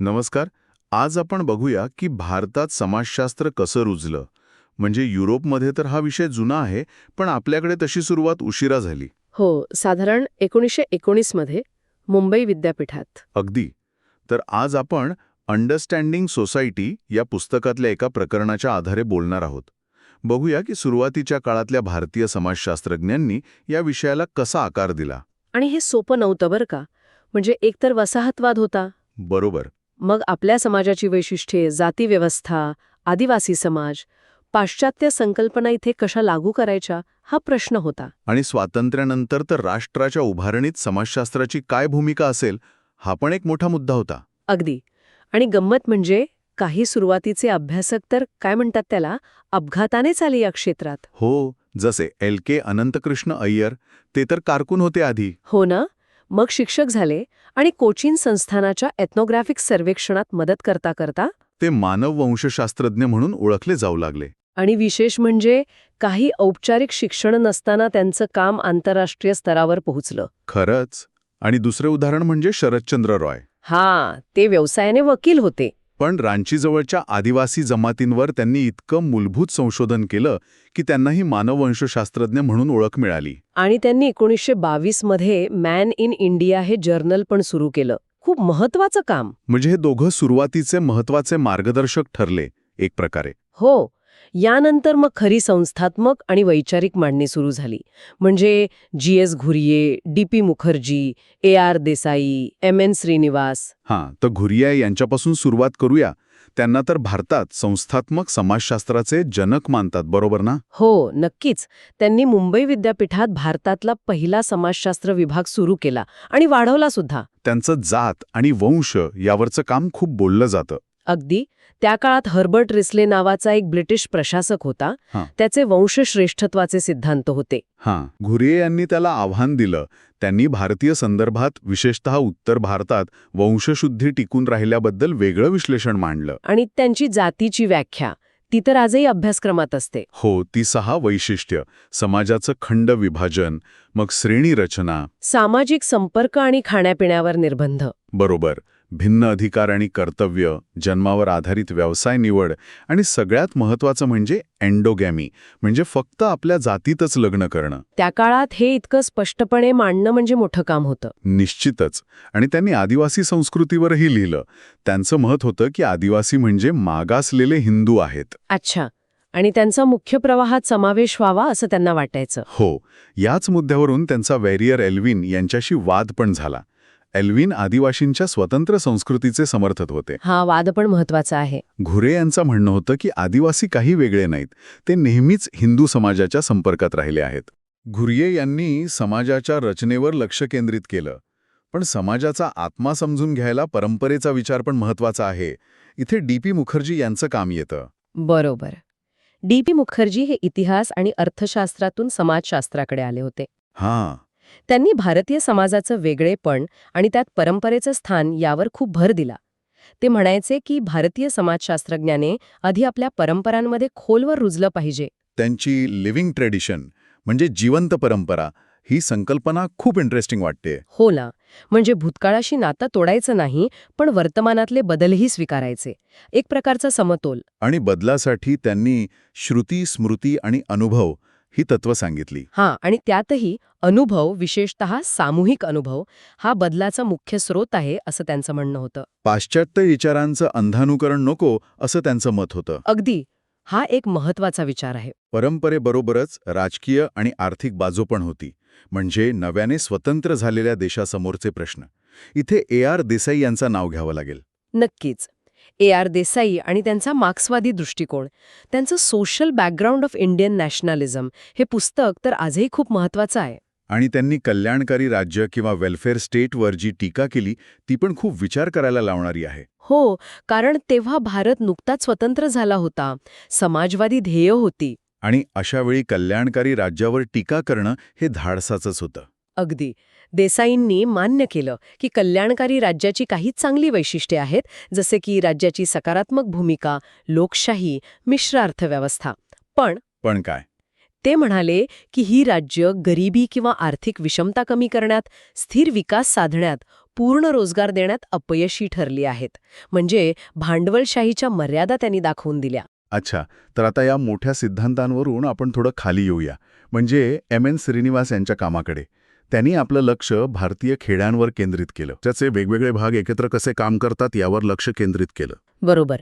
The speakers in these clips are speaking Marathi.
नमस्कार. आज आपण बघूया की भारतात समाजशास्त्र कसं रुजलं. म्हणजे युरोपमध्ये तर हा विषय जुना आहे पण आपल्याकडे तशी सुरुवात उशिरा झाली. हो साधारण एकोणीसशे एकोणीसमध्ये मुंबई विद्यापीठात. अगदी. तर आज आपण अंडरस्टँडिंग सोसायटी या पुस्तकातल्या एका प्रकरणाच्या आधारे बोलणार आहोत. बघूया की सुरुवातीच्या काळातल्या भारतीय समाजशास्त्रज्ञांनी या विषयाला कसा आकार दिला. आणि हे सोपं नव्हतं बरं का? म्हणजे एकतर वसाहतवाद होता. बरोबर. मग आपल्या समाजाची वैशिष्ट्ये जातीव्यवस्था आदिवासी समाज पाश्चात्य संकल्पना इथे कशा लागू करायच्या हा प्रश्न होता. आणि स्वातंत्र्यानंतर तर राष्ट्राच्या उभारणीत समाजशास्त्राची काय भूमिका असेल हा पण एक मोठा मुद्दा होता. अगदी. आणि गंमत म्हणजे काही सुरुवातीचे अभ्यासक तर काय म्हणतात त्याला अपघातानेच आले या क्षेत्रात. हो जसे एल के अनंतकृष्ण अय्यर ते तर कारकून होते आधी. हो ना? मग शिक्षक झाले आणि कोचीन संस्थानाच्या एथनोग्राफिक सर्वेक्षणात मदत करता करता ते मानव वंशशास्त्रज्ञ म्हणून ओळखले जाऊ लागले. आणि विशेष म्हणजे काही औपचारिक शिक्षण नसताना त्यांचं काम आंतरराष्ट्रीय स्तरावर पोहोचलं. खरंच? आणि दुसरे उदाहरण म्हणजे शरदचंद्र रॉय. हा ते व्यवसायाने वकील होते. पण रांचीजवळच्या आदिवासी जमातींवर त्यांनी इतकं मूलभूत संशोधन केलं की त्यांनाही मानववंशशास्त्रज्ञ म्हणून ओळख मिळाली. आणि त्यांनी एकोणीसशे बावीसमध्ये मॅन इन इंडिया हे जर्नल पण सुरू केलं. खूप महत्वाचं काम. म्हणजे हे दोघं सुरुवातीचे महत्त्वाचे मार्गदर्शक ठरले एक प्रकारे. हो यानंतर मग खरी संस्थात्मक आणि वैचारिक मांडणी सुरू झाली. म्हणजे G S Ghurye D P Mukherjee A R Desai M N Srinivas. हां तर घुरिया यांच्यापासून सुरुवात करूया. त्यांना तर भारतात संस्थात्मक समाजशास्त्राचे जनक मानतात बरोबर ना? हो नक्कीच. त्यांनी मुंबई विद्यापीठात भारतातला पहिला समाजशास्त्र विभाग सुरू केला आणि वाढवला सुद्धा. त्यांचं जात आणि वंश यावरचं काम खूप बोललं जातं. अगदी. त्या काळात हर्बर्ट रिस्ले नावाचा एक ब्रिटिश प्रशासक होता. त्याचे वंशश्रेष्ठत्वाचे सिद्धांत होते. हां. घुरिये यांनी त्याला आव्हान दिलं. त्यांनी भारतीय संदर्भात विशेषतः उत्तर भारतात वंशशुद्धी टिकून राहिल्याबद्दल वेगळं विश्लेषण मांडलं. आणि त्यांची जातीची व्याख्या. ती तर आजही अभ्यासक्रमात असते. हो ती सहा वैशिष्ट्य. समाजाचं खंड विभाजन मग श्रेणी रचना. सामाजिक संपर्क आणि खाण्यापिण्यावर निर्बंध. बरोबर. भिन्न अधिकार आणि कर्तव्य जन्मावर आधारित व्यवसाय निवड आणि सगळ्यात महत्वाचं म्हणजे एन्डोगॅमी म्हणजे फक्त आपल्या जातीतच लग्न करणं. त्या काळात हे इतकं स्पष्टपणे मांडणं म्हणजे मोठं काम होतं. निश्चितच. आणि त्यांनी आदिवासी संस्कृतीवरही लिहिलं. त्यांचं मत होतं की आदिवासी म्हणजे मागासलेले हिंदू आहेत. अच्छा. आणि त्यांचा मुख्य प्रवाहात समावेश व्हावा असं त्यांना वाटायचं. हो. याच मुद्द्यावरून त्यांचा वॅरियर एल्विन यांच्याशी वाद पण झाला. एल्विन आदिवासींच्या स्वतंत्र संस्कृतीचे समर्थक होते. हा वाद पण महत्त्वाचा आहे. घुरे यांचं म्हणणं होतं की आदिवासी काही वेगळे नाहीत ते नेहमीच हिंदू समाजाच्या संपर्कात राहिले आहेत. घुरिये यांनी समाजाच्या रचनेवर लक्ष केंद्रित केलं पण समाजाचा आत्मा समजून घ्यायला परंपरेचा विचार पण महत्त्वाचा आहे. इथे डी पी मुखर्जी यांचं काम येतं. बरोबर. डी पी मुखर्जी हे इतिहास आणि अर्थशास्त्रातून समाजशास्त्राकडे आले होते. हां. त्यांनी भारतीय समाजाचं वेगळेपण आणि त्यात परंपरेचं स्थान यावर खूप भर दिला. ते म्हणायचे की भारतीय समाजशास्त्रज्ञाने आधी आपल्या परंपरांमध्ये खोलवर रुजलं पाहिजे. त्यांची लिव्हिंग ट्रेडिशन म्हणजे जिवंत परंपरा ही संकल्पना खूप इंटरेस्टिंग वाटते हो ना. म्हणजे भूतकाळाशी नातं तोडायचं नाही पण वर्तमानातले बदलही स्वीकारायचे. एक प्रकारचा समतोल. आणि बदलासाठी त्यांनी श्रुती स्मृती आणि अनुभव ही तत्व सांगितली. हां आणि त्यातही अनुभव विशेषतः सामूहिक अनुभव हा बदलाचा मुख्य स्रोत आहे असं त्यांचं म्हणणं होतं. पाश्चात्य विचारांचं अंधानुकरण नको असं त्यांचं मत होतं. अगदी. हा एक महत्त्वाचा विचार आहे. परंपरेबरोबरच राजकीय आणि आर्थिक बाजू पण होती. म्हणजे नव्याने स्वतंत्र झालेल्या देशासमोरचे प्रश्न. इथे ए आर देसाई यांचं नाव घ्यावं लागेल. नक्कीच. ए आर देसाई आणि त्यांचा मार्क्सवादी दृष्टिकोन. त्यांचं social background of Indian nationalism हे पुस्तक तर आजही खूप महत्वाचं आहे. आणि त्यांनी कल्याणकारी राज्य किंवा वेलफेअर स्टेटवर जी टीका केली ती पण खूप विचार करायला लावणारी आहे. हो कारण तेव्हा भारत नुकताच स्वतंत्र झाला होता. समाजवादी ध्येय होती. आणि अशावेळी कल्याणकारी राज्यावर टीका करणं हे धाडसाचंच होतं. अगदी. देसाईंनी मान्य केलं की कल्याणकारी राज्याची काही चांगली वैशिष्ट्ये आहेत जसे की राज्याची सकारात्मक भूमिका लोकशाही मिश्र अर्थव्यवस्था पण पण काय? ते म्हणाले की ही राज्य गरिबी किंवा आर्थिक विषमता कमी करण्यात स्थिर विकास साधण्यात पूर्ण रोजगार देण्यात अपयशी ठरली आहेत. म्हणजे भांडवलशाहीच्या मर्यादा त्यांनी दाखवून दिल्या. अच्छा तर आता या मोठ्या सिद्धांतांवरून आपण थोडं खाली येऊया. म्हणजे एम एन श्रीनिवास यांच्या कामाकडे. त्यांनी आपलं लक्ष भारतीय खेड्यांवर केंद्रित केलं. त्याचे वेगवेगळे भाग एकत्र कसे काम करतात यावर लक्ष केंद्रित केलं. बरोबर.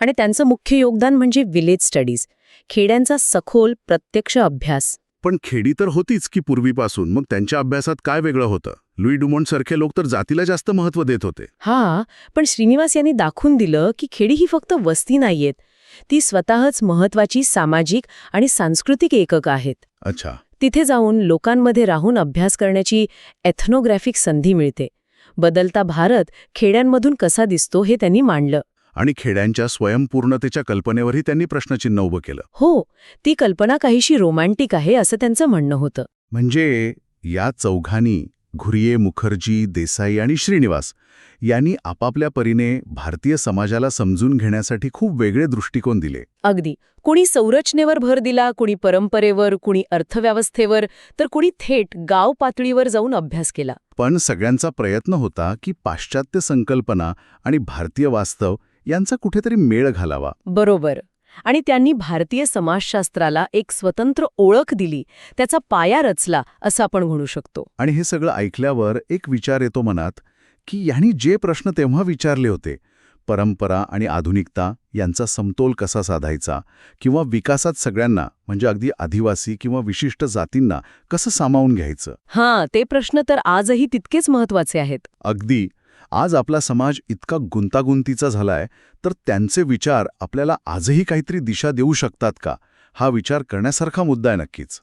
आणि त्यांचं मुख्य योगदान म्हणजे विलेज स्टडीज खेड्यांचा सखोल प्रत्यक्ष अभ्यास. पण खेडी तर होतीच की पूर्वीपासून. मग त्यांच्या अभ्यासात काय वेगळं होतं? लुई डुमोंट सारखे लोक तर जातीला जास्त महत्त्व देत होते. हा पण श्रीनिवास यांनी दाखवून दिलं की खेडी ही फक्त वस्ती नाहीयेत. ती स्वतःच महत्वाची सामाजिक आणि सांस्कृतिक एकक आहेत. अच्छा. तिथे जाऊन लोकांमध्ये राहून अभ्यास करण्याची एथनोग्राफिक संधी मिळते. बदलता भारत खेड्यांमधून कसा दिसतो हे त्यांनी मांडलं. आणि खेड्यांच्या स्वयंपूर्णतेच्या कल्पनेवरही त्यांनी प्रश्नचिन्ह उभं केलं. हो ती कल्पना काहीशी रोमॅन्टिक आहे असं त्यांचं म्हणणं होतं. म्हणजे या चौघांनी घुरिये मुखर्जी देसाई आणि श्रीनिवास यांनी आपापल्या परीने भारतीय समाजाला समजून घेण्यासाठी खूप वेगळे दृष्टिकोन दिले. अगदी. कुणी संरचनेवर भर दिला कुणी परंपरेवर कुणी अर्थव्यवस्थेवर तर कुणी थेट गाव पातळीवर जाऊन अभ्यास केला. पण सगळ्यांचा प्रयत्न होता की पाश्चात्य संकल्पना आणि भारतीय वास्तव यांचा कुठेतरी मेळ घालावा. बरोबर. आणि त्यांनी भारतीय समाजशास्त्राला एक स्वतंत्र ओळख दिली त्याचा पाया रचला असं आपण म्हणू शकतो. आणि हे सगळं ऐकल्यावर एक विचार येतो मनात की यांनी जे प्रश्न तेव्हा विचारले होते परंपरा आणि आधुनिकता यांचा समतोल कसा साधायचा किंवा विकासात सगळ्यांना म्हणजे अगदी आदिवासी किंवा विशिष्ट जातींना कसं सामावून घ्यायचं? हां ते प्रश्न तर आजही तितकेच महत्त्वाचे आहेत. अगदी. आज आपला समाज इतका गुंतागुंतीचा झालाय तर त्यांचे विचार आपल्याला आजही काहीतरी दिशा देऊ शकतात का? हा विचार करण्यासारखा मुद्दा आहे नक्कीच.